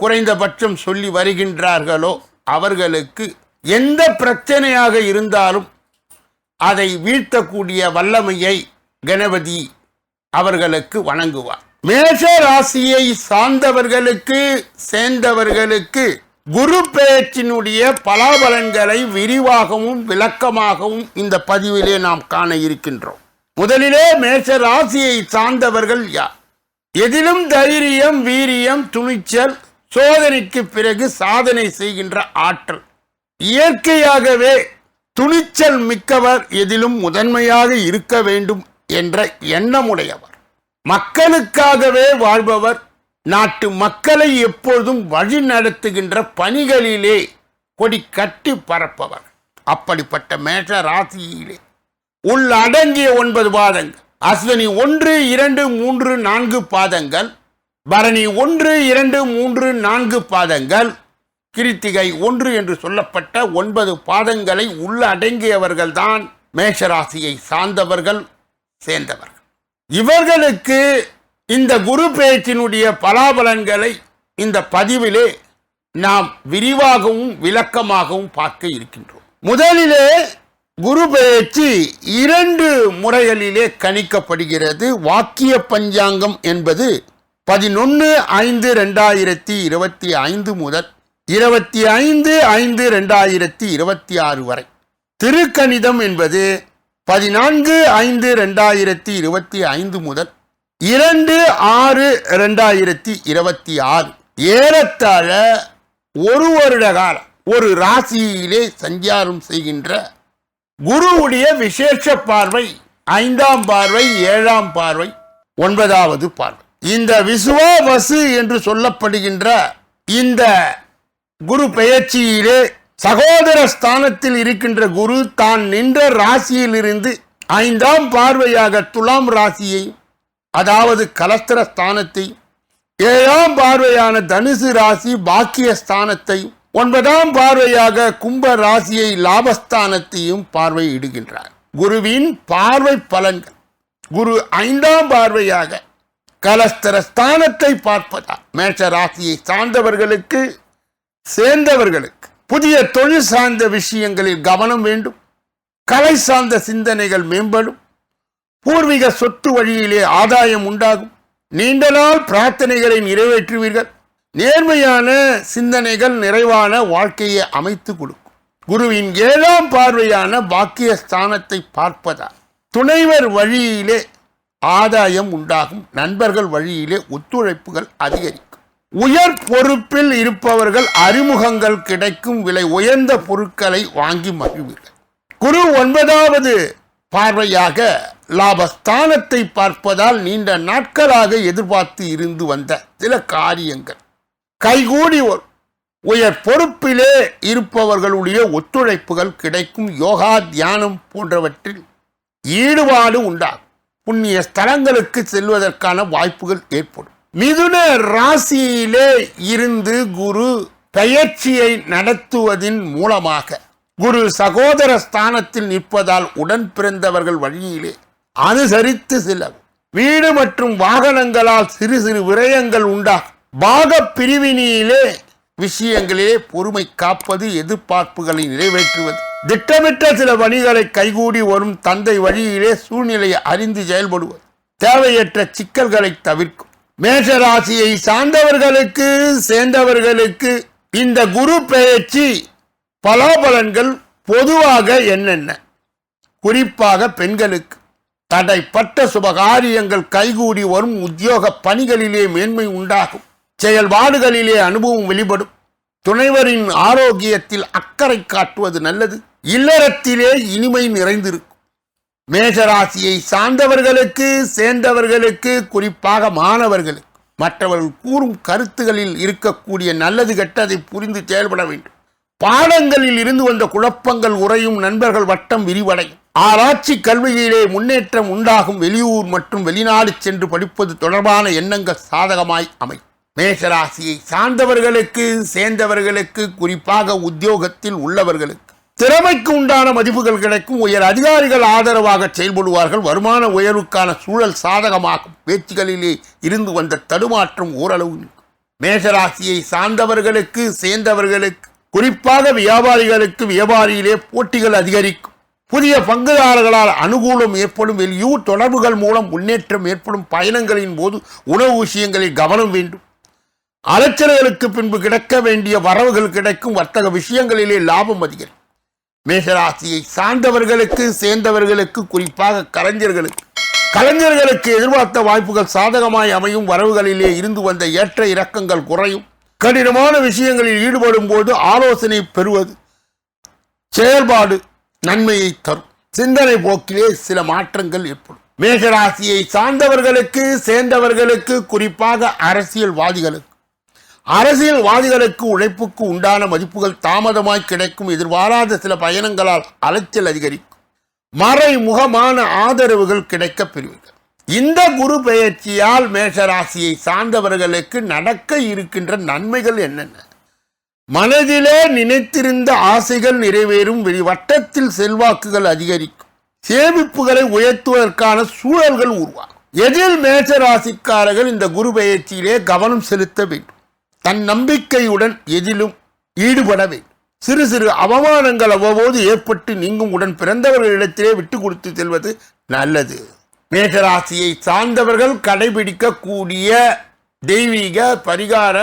குறைந்தபட்சம் சொல்லி வருகின்றார்களோ அவர்களுக்கு எந்த பிரச்சனையாக இருந்தாலும் அதை வீழ்த்தக்கூடிய வல்லமையை கணபதி அவர்களுக்கு வணங்குவார். மேஷ ராசியை சார்ந்தவர்களுக்கு சேர்ந்தவர்களுக்கு குரு பேச்சினுடைய பலாபலன்களை விரிவாகவும் விளக்கமாகவும் இந்த பதிவிலே நாம் காண இருக்கின்றோம். முதலிலே மேஷ ராசியை சார்ந்தவர்கள் யார்? எதிலும் தைரியம் வீரியம் துணிச்சல் சோதனைக்கு பிறகு சாதனை செய்கின்ற ஆற்றல். இயற்கையாகவே துணிச்சல் மிக்கவர் எதிலும் முதன்மையாக இருக்க வேண்டும் என்ற எண்ணமுடையவர். மக்களுக்காகவே வாழ்பவர் நாட்டு மக்களை எப்பொழுதும் வழி நடத்துகின்ற பணிகளிலே கொடி கட்டி பரப்பவர் அப்படிப்பட்ட மேஷ ராசியிலே உள்ளடங்கிய ஒன்பது பாதங்கள் அஸ்வினி ஒன்று இரண்டு மூன்று நான்கு பாதங்கள் பரணி ஒன்று இரண்டு மூன்று நான்கு பாதங்கள். கிருத்திகை ஒன்று என்று சொல்லப்பட்ட ஒன்பது பாதங்களை உள்ள அடங்கியவர்கள்தான் மேஷராசியை சார்ந்தவர்கள் சேர்ந்தவர்கள். இவர்களுக்கு இந்த குரு பேச்சினுடைய பலாபலன்களை இந்த பதிவிலே நாம் விரிவாகவும் விளக்கமாகவும் பார்க்க இருக்கின்றோம். முதலிலே குரு பெயர்ச்சி இரண்டு முறைகளிலே கணிக்கப்படுகிறது. வாக்கிய பஞ்சாங்கம் என்பது பதினொன்று ஐந்து ரெண்டாயிரத்தி இருபத்தி ஐந்து முதல் இருபத்தி ஐந்து ஐந்து ரெண்டாயிரத்தி இருபத்தி ஆறு வரை. திருக்கணிதம் என்பது பதினான்கு ஐந்து ரெண்டாயிரத்தி இருபத்தி ஐந்து முதல் இரண்டு ஆறு ரெண்டாயிரத்தி இருபத்தி ஆறு. ஏறத்தாழ ஒரு வருட காலம் ஒரு ராசியிலே சஞ்சாரம் செய்கின்ற குருவுடைய விசேஷ பார்வை ஐந்தாம் பார்வை ஏழாம் பார்வை ஒன்பதாவது பார்வை. இந்த விசுவாவசு என்று சொல்லப்படுகின்ற இந்த குரு பெயர்ச்சியிலே சகோதர ஸ்தானத்தில் இருக்கின்ற குரு தான் நின்ற ராசியிலிருந்து ஐந்தாம் பார்வையாக துலாம் ராசியை அதாவது கலஸ்திர ஸ்தானத்தை ஏழாம் பார்வையான தனுசு ராசி பாக்கிய ஸ்தானத்தை ஒன்பதாம் பார்வையாக கும்ப ராசியை லாபஸ்தானத்தையும் பார்வையிடுகின்றார். குருவின் பார்வை பலன்கள். குரு ஐந்தாம் பார்வையாக கலஸ்தர ஸ்தானத்தை பார்ப்பதா மேஷ ராசியை சார்ந்தவர்களுக்கு சேர்ந்தவர்களுக்கு புதிய தொழில் சார்ந்த விஷயங்களில் கவனம் வேண்டும். கலை சார்ந்த சிந்தனைகள் மேம்படும். பூர்வீக சொத்து வழியிலே ஆதாயம் உண்டாகும். நீண்ட நாள் பிரார்த்தனைகளை நிறைவேற்றுவீர்கள். நேர்மையான சிந்தனைகள் நிறைவான வாழ்க்கையை அமைத்து கொடுக்கும். குருவின் ஏழாம் பார்வையான பாக்கிய ஸ்தானத்தை பார்ப்பதால் துணைவர் வழியிலே ஆதாயம் உண்டாகும். நண்பர்கள் வழியிலே ஒத்துழைப்புகள் அதிகரிக்கும். உயர் பொறுப்பில் இருப்பவர்கள் அறிமுகங்கள் கிடைக்கும் விலை உயர்ந்த பொருட்களை வாங்கி மகிழ்வீர்கள். குரு ஒன்பதாவது பார்வையாக லாபஸ்தானத்தை பார்ப்பதால் நீண்ட நாட்களாக எதிர்பார்த்து இருந்து வந்த சில காரியங்கள். கைகூடி வரும். உயர் பொறுப்பிலே இருப்பவர்களுடைய ஒத்துழைப்புகள் கிடைக்கும். யோகா தியானம் போன்றவற்றில் ஈடுபாடு உண்டாகும். புண்ணிய ஸ்தலங்களுக்கு செல்வதற்கான வாய்ப்புகள் ஏற்படும். மிதுன ராசியிலே இருந்து குரு பெயர்ச்சியை நடத்துவதின் மூலமாக குரு சகோதர ஸ்தானத்தில் நிற்பதால் உடன் பிறந்தவர்கள் வழியிலே அனுசரித்து செல்லவும். வீடு மற்றும் வாகனங்களால் சிறு சிறு விரயங்கள் உண்டாகும். பாக பிரிவினியிலே விஷயங்களிலே பொறுமை காப்பது எதிர்பார்ப்புகளை நிறைவேற்றுவது. திட்டமிட்ட சில பணிகளை கைகூடி வரும் தந்தை வழியிலே சூழ்நிலையை அறிந்து செயல்படுவது தேவையற்ற சிக்கல்களை தவிர்க்கும். மேஷராசியை சார்ந்தவர்களுக்கு சேர்ந்தவர்களுக்கு இந்த குரு பெயர்ச்சி பலாபலன்கள் பொதுவாக என்னென்ன? குறிப்பாக பெண்களுக்கு தடைப்பட்ட சுபகாரியங்கள் கைகூடி வரும் உத்தியோக பணிகளிலே மேன்மை உண்டாகும். செயல்பாடுகளிலே அனுபவம் வெளிப்படும். துணைவரின் ஆரோக்கியத்தில் அக்கறை காட்டுவது நல்லது. இல்லறத்திலே இனிமை நிறைந்திருக்கும். மேஷராசியை சார்ந்தவர்களுக்கு சேர்ந்தவர்களுக்கு குறிப்பாக மாணவர்களுக்கு. மற்றவர்கள் கூறும் கருத்துகளில் இருக்கக்கூடிய நல்லது கெட்டதை புரிந்து செயல்பட வேண்டும். பாடங்களில் இருந்து வந்த குழப்பங்கள் உறையும் நண்பர்கள் வட்டம் விரிவடையும். ஆராய்ச்சி கல்வியிலே முன்னேற்றம் உண்டாகும். வெளியூர் மற்றும் வெளிநாடு சென்று படிப்பது தொடர்பான எண்ணங்கள் சாதகமாய் அமையும். மேஷராசியை சார்ந்தவர்களுக்கு சேர்ந்தவர்களுக்கு குறிப்பாக உத்தியோகத்தில் உள்ளவர்களுக்கு திறமைக்கு உண்டான மதிப்புகள் கிடைக்கும். உயர் அதிகாரிகள் ஆதரவாக செயல்படுவார்கள். வருமான உயர்வுக்கான சூழல் சாதகமாகும். பேச்சுகளிலே இருந்து வந்த தடுமாற்றம் ஓரளவு நீங்கும். மேஷராசியை சார்ந்தவர்களுக்கு சேர்ந்தவர்களுக்கு குறிப்பாக வியாபாரிகளுக்கு வியாபாரியிலே போட்டிகள் அதிகரிக்கும். புதிய பங்குதாரர்களால் அனுகூலம் ஏற்படும். வெளியூர் தொடர்புகள் மூலம் முன்னேற்றம் ஏற்படும். பயணங்களின் போது உணவு விஷயங்களில் கவனம் வேண்டும். அலைச்சல்களுக்கு பின்பு கிடைக்க வேண்டிய வரவுகள் கிடைக்கும். வர்த்தக விஷயங்களிலே லாபம் அதிகரிக்கும். மேகராசியை சார்ந்தவர்களுக்கு சேர்ந்தவர்களுக்கு குறிப்பாக கலைஞர்களுக்கு. கலைஞர்களுக்கு எதிர்பார்த்த வாய்ப்புகள் சாதகமாய் அமையும். வரவுகளிலே இருந்து வந்த ஏற்ற இறக்கங்கள் குறையும். கடினமான விஷயங்களில் ஈடுபடும் போது ஆலோசனை பெறுவது செயல்பாடு நன்மையை தரும். சிந்தனை போக்கிலே சில மாற்றங்கள் ஏற்படும். மேஷராசியை சார்ந்தவர்களுக்கு சேர்ந்தவர்களுக்கு குறிப்பாக அரசியல்வாதிகளுக்கு அரசியல்வாதிகளுக்கு உழைப்புக்கு உண்டான மதிப்புகள் தாமதமாய் கிடைக்கும் எதிர்பாராத சில பயணங்களால் அலைச்சல் அதிகரிக்கும். மறைமுகமான ஆதரவுகள் கிடைக்கப் பெறுவீர்கள். இந்த குரு பெயர்ச்சியால் மேஷராசியை சார்ந்தவர்களுக்கு நடக்க இருக்கின்ற நன்மைகள் என்னென்ன? மனதிலே நினைத்திருந்த ஆசைகள் நிறைவேறும் வெளி வட்டத்தில் செல்வாக்குகள் அதிகரிக்கும். சேமிப்புகளை உயர்த்துவதற்கான சூழல்கள் உருவாகும். எதில் மேஷராசிக்காரர்கள் இந்த குரு பெயர்ச்சியிலே கவனம் செலுத்த வேண்டும்? தன் நம்பிக்கையுடன் எதிலும் ஈடுபட வேண்டும். சிறு சிறு அவமானங்கள் அவ்வப்போது ஏற்பட்டு நீங்கும் உடன் பிறந்தவர்களிடத்திலே விட்டு கொடுத்து செல்வது நல்லது. மேகராசியை சார்ந்தவர்கள் கடைபிடிக்கக்கூடிய தெய்வீக பரிகார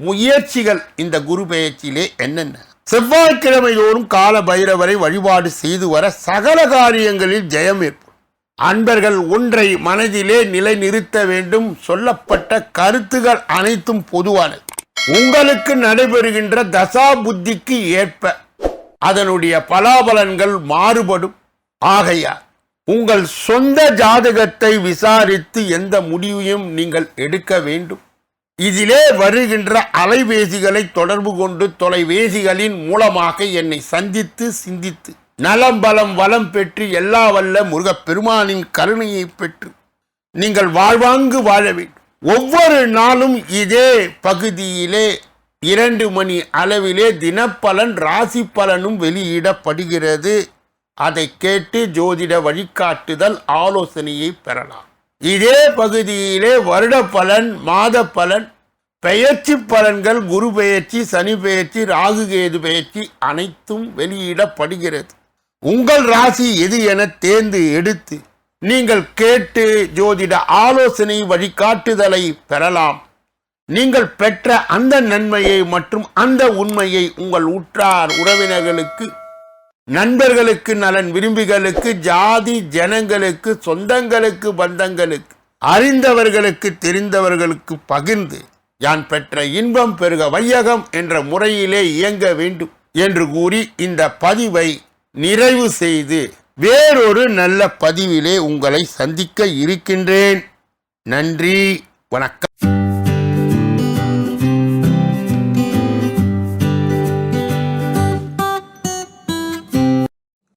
முயற்சிகள் இந்த குரு பெயர்ச்சியிலே என்னென்ன? செவ்வாய்க்கிழமையோறும் கால பைரவரை வழிபாடு செய்து வர சகல காரியங்களில் ஜெயம் ஏற்படும். அன்பர்கள் ஒன்றை மனதிலே நிலைநிறுத்த வேண்டும் சொல்லப்பட்ட கருத்துகள் அனைத்தும் பொதுவானது. உங்களுக்கு நடைபெறுகின்ற தசா புத்திக்கு ஏற்ப அதனுடைய பலாபலன்கள் மாறுபடும். ஆகையால் உங்கள் சொந்த ஜாதகத்தை விசாரித்து எந்த முடிவையும் நீங்கள் எடுக்க வேண்டும். இதிலே வருகின்ற அலைபேசிகளை தொடர்பு கொண்டு தொலைபேசிகளின் மூலமாக என்னை சந்தித்து சிந்தித்து நலம் பலம் வளம் பெற்று எல்லா வல்ல முருகப்பெருமானின் கருணையை பெற்று நீங்கள் வாழ்வாங்கு வாழ வேண்டும். ஒவ்வொரு நாளும் இதே பகுதியிலே இரண்டு மணி அளவிலே தினப்பலன் ராசி பலனும் வெளியிடப்படுகிறது. அதை கேட்டு ஜோதிட வழிகாட்டுதல் ஆலோசனையை பெறலாம். இதே பகுதியிலே வருட பலன் மாத பலன் பெயர்ச்சி பலன்கள் குரு பெயர்ச்சி சனி பெயர்ச்சி ராகு கேது பெயர்ச்சி அனைத்தும் வெளியிடப்படுகிறது. உங்கள் ராசி எது என தேர்ந்து எடுத்து நீங்கள் கேட்டு ஜோதிட ஆலோசனை வழிகாட்டுதலை பெறலாம். நீங்கள் பெற்ற அந்த நன்மையை மற்றும் அந்த உண்மையை உங்கள் உற்றார் உறவினர்களுக்கு நண்பர்களுக்கு நலன் விரும்பிகளுக்கு ஜாதி ஜனங்களுக்கு சொந்தங்களுக்கு பந்தங்களுக்கு அறிந்தவர்களுக்கு தெரிந்தவர்களுக்கு பகிர்ந்து யான் பெற்ற இன்பம் பெருக வையகம் என்ற முறையிலே இயங்க வேண்டும் என்று கூறி இந்த பதிவை நிறைவு செய்து வேறொரு நல்ல பதிவிலே உங்களை சந்திக்க இருக்கின்றேன். நன்றி வணக்கம்.